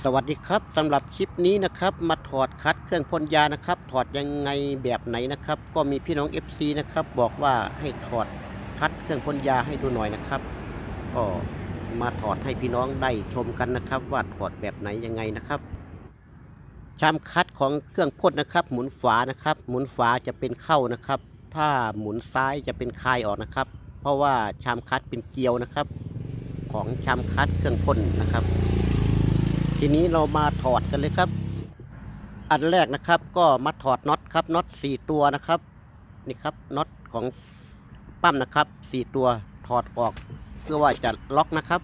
สวัสดีครับสำหรับคลิปนี้นะครับมาถอดคัดเครื่องพ่นยานะครับ ถอดยังไงแบบไหนนะครับ ก็มีพี่น้อง FC นะครับ บอกว่าให้ถอดคัดเครื่องพ่นยาให้ดูหน่อยนะครับ ก็มาถอดให้พี่น้องได้ชมกันนะครับ ว่าถอดแบบไหนยังไงนะครับ ชามคัดของเครื่องพ่นนะครับ หมุนฝานะครับ หมุนฝาจะเป็นเข้านะครับ ถ้าหมุนซ้ายจะเป็นคายออกนะครับ เพราะว่าชามคัดเป็นเกลียวนะครับ ของชามคัดเครื่องพ่นนะครับ ทีนี้เรามาถอดกันเลยครับ อันแรกนะครับ ก็มาถอดน็อตครับน็อตสี่ตัวนะครับ นี่ครับน็อตของปั๊มนะครับสี่ตัวถอดออก เพื่อว่าจะล็อกนะครับ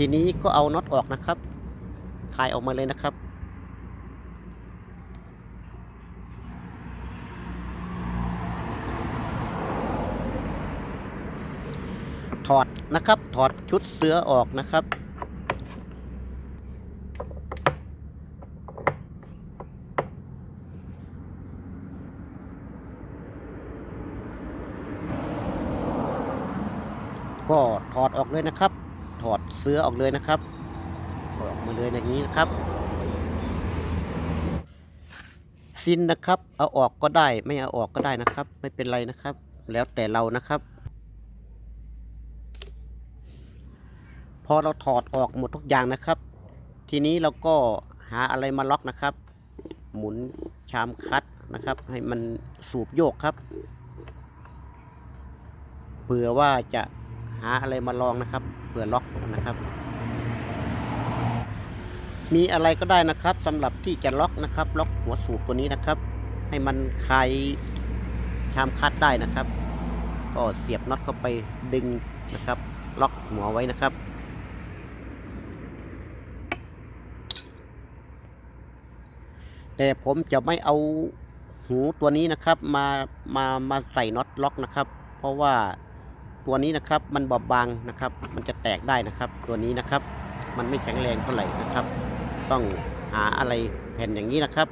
ทีนี้ก็เอาน็อตออกนะครับคลายออกมาเลยนะครับ ถอดนะครับ ถอดชุดเสือออกนะครับก็ถอดออกเลยนะครับ ถอดเสื้อออกเลยนะครับออกมาเลยอย่างนี้นะครับ ซินนะครับ เอาออกก็ได้ ไม่เอาออกก็ได้นะครับ ไม่เป็นไรนะครับ แล้วแต่เรานะครับ พอเราถอดออกหมดทุกอย่างนะครับ ทีนี้เราก็หาอะไรมาล็อกนะครับ หมุนชามคัดนะครับ ให้มันสูบโยกครับเผื่อว่าจะหาอะไรมาลองนะครับื่อล็อกนะครับ มีอะไรก็ได้นะครับสำหรับที่จะล็อกนะครับ ล็อกหัวสูบตัวนี้นะครับ ให้มันคลายชามคัดได้นะครับ ก็เสียบน็อตเข้าไปดึงนะครับ ล็อกหัวไว้นะครับแต่ผมจะไม่เอาหูตัวนี้นะครับ มามามาใส่น็อตล็อกนะครับ เพราะว่า ตัวนี้นะครับ มันบอบบางนะครับ มันจะแตกได้นะครับ ตัวนี้นะครับ มันไม่แข็งแรงเท่าไหร่นะครับ ต้องหาอะไรแผ่นอย่างนี้นะครับ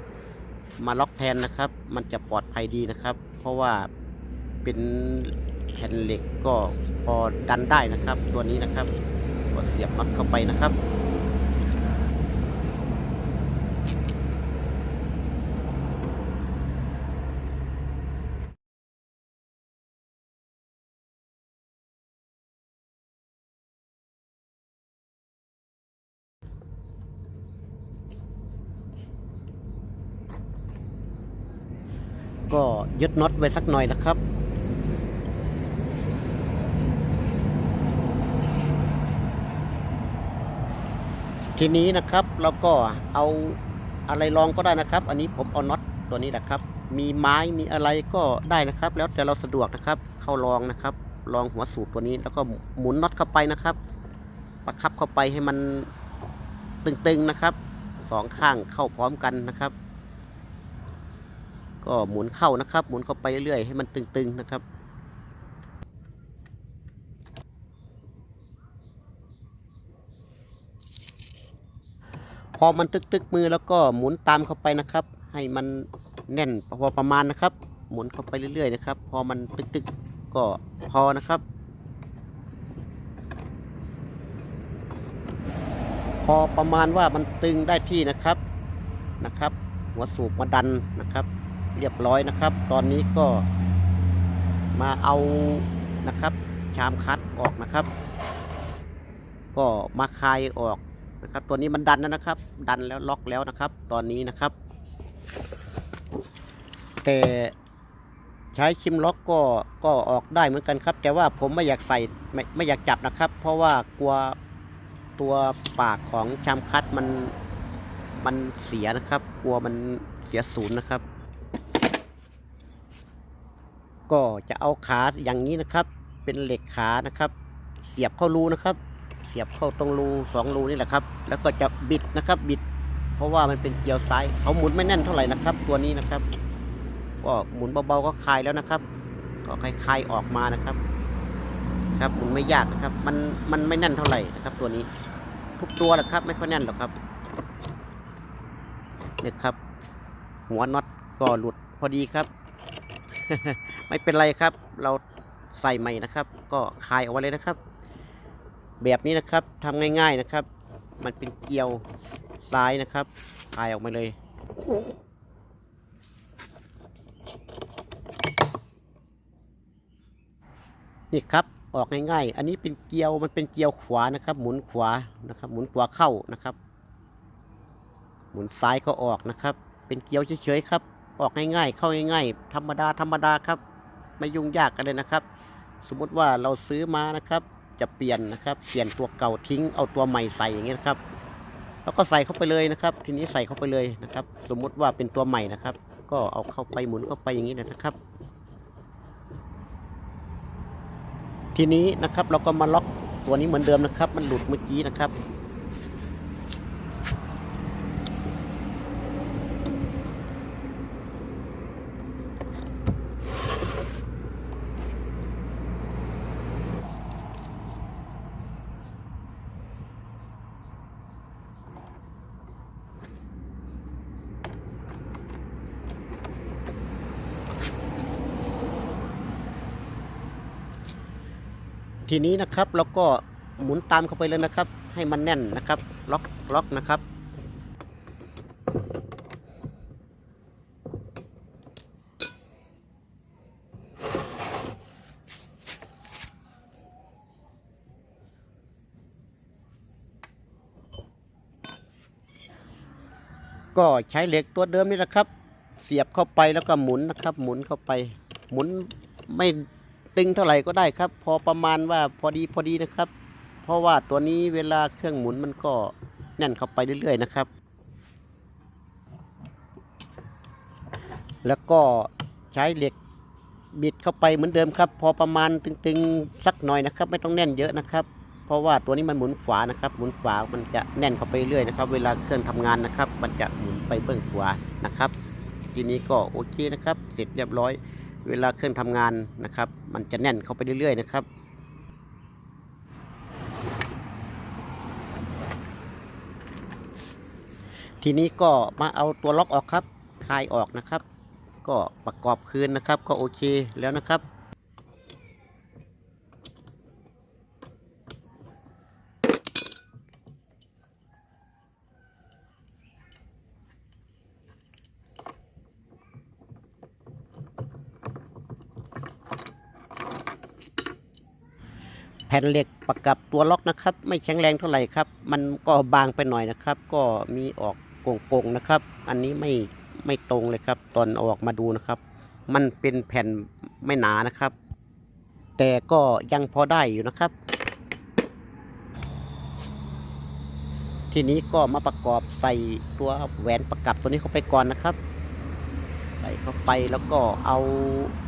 มาล็อกแทนนะครับ มันจะปลอดภัยดีนะครับ เพราะว่าเป็นแผ่นเหล็กก็พอดันได้นะครับ ตัวนี้นะครับก็เสียบน็อตเข้าไปนะครับ ก็ยึดน็อตไว้สักหน่อยนะครับ ทีนี้นะครับเราก็เอาอะไรรองก็ได้นะครับ อันนี้ผมเอาน็อตตัวนี้แหละครับ มีไม้มีอะไรก็ได้นะครับ แล้วแต่เราสะดวกนะครับ เข้ารองนะครับรองหัวสูบตัวนี้แล้วก็หมุนน็อตเข้าไปนะครับ ประคับเข้าไปให้มันตึงๆนะครับสองข้างเข้าพร้อมกันนะครับ ก็หมุนเข้านะครับ หมุนเข้าไปเรื่อยๆ ให้มันตึงๆนะครับ พอมันตึกๆมือแล้วก็หมุนตามเข้าไปนะครับ ให้มันแน่นพอประมาณนะครับ หมุนเข้าไปเรื่อยๆนะครับ พอมันตึกๆก็พอนะครับพอประมาณว่ามันตึงได้ที่นะครับนะครับ หัวสูบมาดันนะครับ เรียบร้อยนะครับ ตอนนี้ก็มาเอานะครับ ชามคัดออกนะครับ ก็มาคลายออกนะครับ ตัวนี้มันดันแล้วนะครับ ดันแล้วล็อกแล้วนะครับ ตอนนี้นะครับ แต่ใช้ชิมล็อกก็ก็ออกได้เหมือนกันครับ แต่ว่าผมไม่อยากใส่ไม่ไม่อยากจับนะครับ เพราะว่ากลัวตัวปากของชามคัดมันมันเสียนะครับ กลัวมันเสียศูนย์นะครับ ก็จะเอาขาอย่างนี้นะครับ เป็นเหล็กขานะครับ เสียบเข้ารูนะครับ เสียบเข้าตรงรูสองรูนี่แหละครับ แล้วก็จะบิดนะครับบิด เพราะว่ามันเป็นเกลียวซ้ายเขาหมุนไม่แน่นเท่าไหร่นะครับ ตัวนี้นะครับก็หมุนเบาๆก็คลายแล้วนะครับ ก็คลายๆออกมานะครับ ครับหมุนไม่ยากนะครับ มันมันไม่แน่นเท่าไหร่นะครับ ตัวนี้ ทุกตัวแหละครับ ไม่ค่อยแน่นหรอกครับเนี่ยครับ หัวน็อตก็หลุดพอดีครับ ไม่เป็นไรครับ เราใส่ใหม่นะครับ ก็คลายออกมาเลยนะครับ แบบนี้นะครับทำง่ายๆนะครับ มันเป็นเกลียวซ้ายนะครับคลายออกมาเลยนี่ครับออกง่ายๆ อันนี้เป็นเกลียวมันเป็นเกลียวขวานะครับ หมุนขวานะครับ หมุนขวาเข้านะครับ หมุนซ้ายก็ออกนะครับ เป็นเกลียวเฉยๆครับ ออกง่ายๆ เข้าง่ายๆ ธรรมดาธรรมดาครับ ไม่ยุ่งยากกันเลยนะครับ สมมุติว่าเราซื้อมานะครับ จะเปลี่ยนนะครับเปลี่ยนตัวเก่าทิ้งเอาตัวใหม่ใส่อย่างเงี้ยนะครับ แล้วก็ใส่เข้าไปเลยนะครับ ทีนี้ใส่เข้าไปเลยนะครับ สมมุติว่าเป็นตัวใหม่นะครับ ก็เอาเข้าไปหมุนเข้าไปอย่างนี้นะครับ ทีนี้นะครับเราก็มาล็อกตัวนี้เหมือนเดิมนะครับ มันหลุดเมื่อกี้นะครับ ทีนี้นะครับเราก็หมุนตามเข้าไปเลยนะครับ ให้มันแน่นนะครับ ล็อกล็อกนะครับ ก็ใช้เหล็กตัวเดิมนี่แหละครับ เสียบเข้าไปแล้วก็หมุนนะครับ หมุนเข้าไป หมุนไม่ ตึงเท่าไหร่ก็ได้ครับ พอประมาณว่าพอดีพอดีนะครับ เพราะว่าตัวนี้เวลาเครื่องหมุนมันก็แน่นเข้าไปเรื่อยๆนะครับ แล้วก็ใช้เหล็กบิดเข้าไปเหมือนเดิมครับ พอประมาณตึงๆสักหน่อยนะครับ ไม่ต้องแน่นเยอะนะครับ เพราะว่าตัวนี้มันหมุนฝานะครับ หมุนฝามันจะแน่นเข้าไปเรื่อยนะครับ เวลาเครื่องทำงานนะครับ มันจะหมุนไปเบื้องขวานะครับ ทีนี้ก็โอเคนะครับ เสร็จเรียบร้อย เวลาเครื่องทำงานนะครับ มันจะแน่นเข้าไปเรื่อยๆนะครับทีนี้ก็มาเอาตัวล็อกออกครับคลายออกนะครับ ก็ประกอบคืนนะครับ ก็โอเคแล้วนะครับ ผ่นเหล็กประกับตัวล็อกนะครับ ไม่แข็งแรงเท่าไหร่ครับ มันก็บางไปหน่อยนะครับ ก็มีออกโก่งๆนะครับ อันนี้ไม่ไม่ตรงเลยครับ ตอนอออกมาดูนะครับ มันเป็นแผ่นไม่หนานะครับ แต่ก็ยังพอได้อยู่นะครับ ทีนี้ก็มาประกอบใส่ตัวแหวนประกับตัวนี้เข้าไปก่อนนะครับ ใส่เข้าไปแล้วก็เอา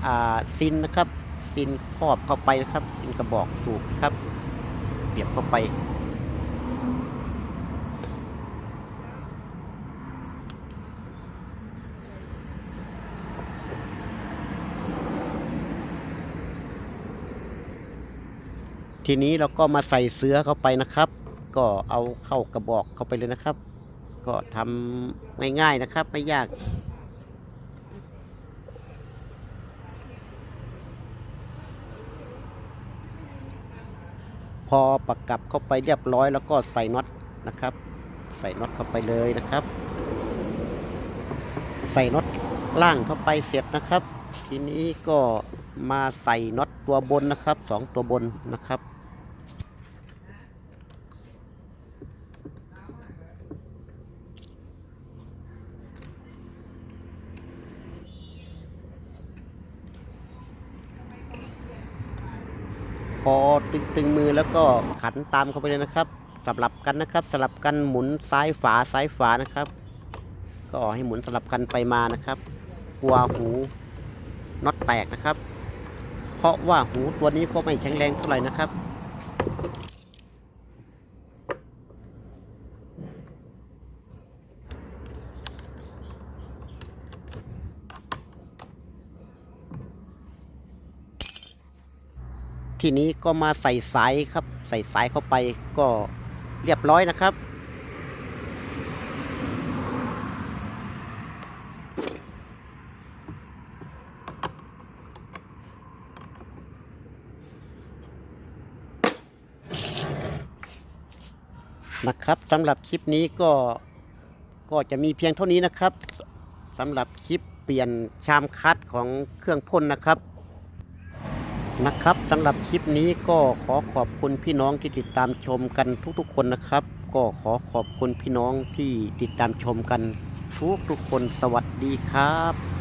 อ่าซินนะครับ ซินครอบเข้าไปนะครับซินกระบอกสูบครับเสียบเข้าไป ทีนี้เราก็มาใส่เสื้อเข้าไปนะครับ ก็เอาเข้ากระบอกเข้าไปเลยนะครับ ก็ทำง่ายๆนะครับไม่ยาก พอประกับเข้าไปเรียบร้อยแล้วก็ใส่น็อตนะครับ ใส่น็อตเข้าไปเลยนะครับ ใส่น็อตล่างเข้าไปเสร็จนะครับ ทีนี้ก็มาใส่น็อตตัวบนนะครับสองตัวบนนะครับ อ ตึงๆมือแล้วก็ขันตามเข้าไปเลยนะครับสลับกันนะครับ สลับกันหมุนซ้ายฝาซ้ายฝานะครับ ก็ให้หมุนสลับกันไปมานะครับกลัวหูน็อตแตกนะครับ เพราะว่าหูตัวนี้ก็ไม่แข็งแรงเท่าไหร่นะครับ ทีนี้ก็มาใส่สายครับ ใส่สายเข้าไปก็เรียบร้อยนะครับ นะครับสำหรับคลิปนี้ก็ก็จะมีเพียงเท่านี้นะครับสำหรับคลิปเปลี่ยนชามคัดของเครื่องพ่นนะครับ นะครับสำหรับคลิปนี้ก็ขอขอบคุณพี่น้องที่ติดตามชมกันทุกๆคนนะครับ ก็ขอขอบคุณพี่น้องที่ติดตามชมกันทุกๆคนสวัสดีครับ